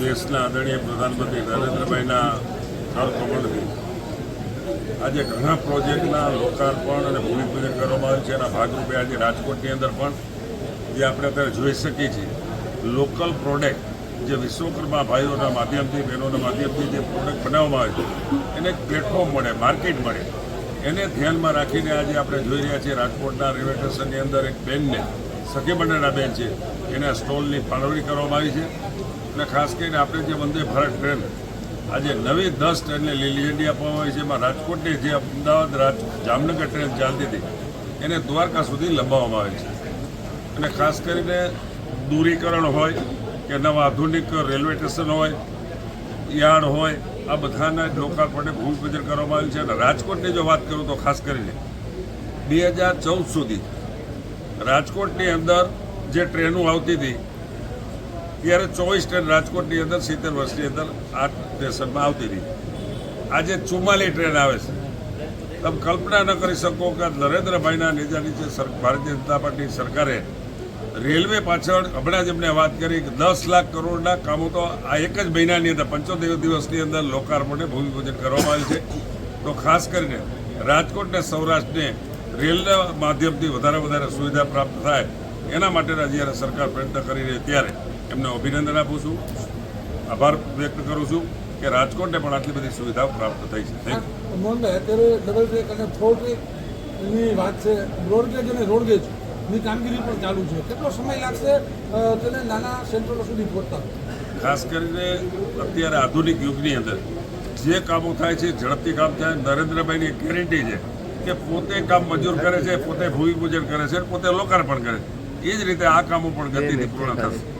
દેશના આદરણીય પ્રધાનમંત્રી નરેન્દ્રભાઈના કમળથી. આજે ઘણા પ્રોજેક્ટના લોકાર્પણ અને ભૂમિપૂજન કરવામાં આવ્યું છે. એના ભાગરૂપે આજે રાજકોટની અંદર પણ જે આપણે અત્યારે જોઈ શકીએ છીએ, લોકલ પ્રોડક્ટ જે વિશ્વકર્મા ભાઈઓના માધ્યમથી, બહેનોના માધ્યમથી જે પ્રોડક્ટ બનાવવામાં આવે છે, એને પ્લેટફોર્મ મળે, માર્કેટ મળે. એને ધ્યાનમાં રાખીને આજે આપણે જોઈ રહ્યા છીએ રાજકોટના રેલવે સ્ટેશનની અંદર એક બેનને સખી મંડળના બેન છે, એના સ્ટોલની ફાળવણી કરવામાં આવી છે. અને ખાસ કરીને આપણે જે વંદે ભારત ટ્રેન, આજે નવી દસ ટ્રેનને લીલી ઝંડી આપવામાં આવી છે. એમાં રાજકોટની જે અમદાવાદ રાજ, જામનગર ટ્રેન ચાલતી હતી, એને દ્વારકા સુધી લંબાવવામાં આવી છે. અને ખાસ કરીને દૂરીકરણ હોય કે નવા આધુનિક રેલવે સ્ટેશન હોય, યાર્ડ હોય, આ બધાના લોકાર્પણને ભૂમિપૂજન કરવામાં આવ્યું છે. અને રાજકોટની જો વાત કરું તો ખાસ કરીને બે હજાર ચૌદ સુધી રાજકોટની અંદર જે ટ્રેનો આવતી હતી ત્યારે ચોવીસ ટ્રેન રાજકોટની અંદર, સિત્તેર વર્ષની અંદર આ સ્ટેશનમાં આવતી રહી. આજે ચુમ્માલી ટ્રેન આવે છે. તમે કલ્પના ન કરી શકો કે નરેન્દ્રભાઈના નેજા નીચે ભારતીય જનતા પાર્ટી સરકારે રેલવે પાછળ હમણાં જ એમને વાત કરી કે દસ લાખ કરોડના કામો તો આ એક જ મહિનાની અંદર, પંચોતેર દિવસની અંદર લોકાર્પણને ભૂમિપૂજન કરવામાં આવ્યું છે. તો ખાસ કરીને રાજકોટને સૌરાષ્ટ્રને રેલના માધ્યમથી વધારે વધારે સુવિધા પ્રાપ્ત થાય એના માટેના જ્યારે સરકાર પ્રયત્ન કરી રહી ત્યારે એમને અભિનંદન આપું છું. આભાર વ્યક્ત કરું છું કે રાજકોટને પણ આટલી બધી સુવિધાઓ પ્રાપ્ત થઈ છે. મોહનભાઈ અત્યારે ડબલ ટ્રેક અને ફોર ટ્રેક વાત છે. બ્રોડગેજ અને રોડગેજની કામગીરી પણ ચાલુ છે. કેટલો સમય લાગશે તેને નાના સેન્ટરો સુધી પહોંચતા? ખાસ કરીને અત્યારે આધુનિક યુગની અંદર જે કામો થાય છે ઝડપથી કામ થાય નરેન્દ્રભાઈની ગેરંટી છે કે પોતે કામ મજૂર કરે છે પોતે ભૂમિપૂજન કરે છે પોતે લોકાર્પણ કરે છે. એ જ રીતે આ કામો પણ ગતિથી પૂર્ણ થશે.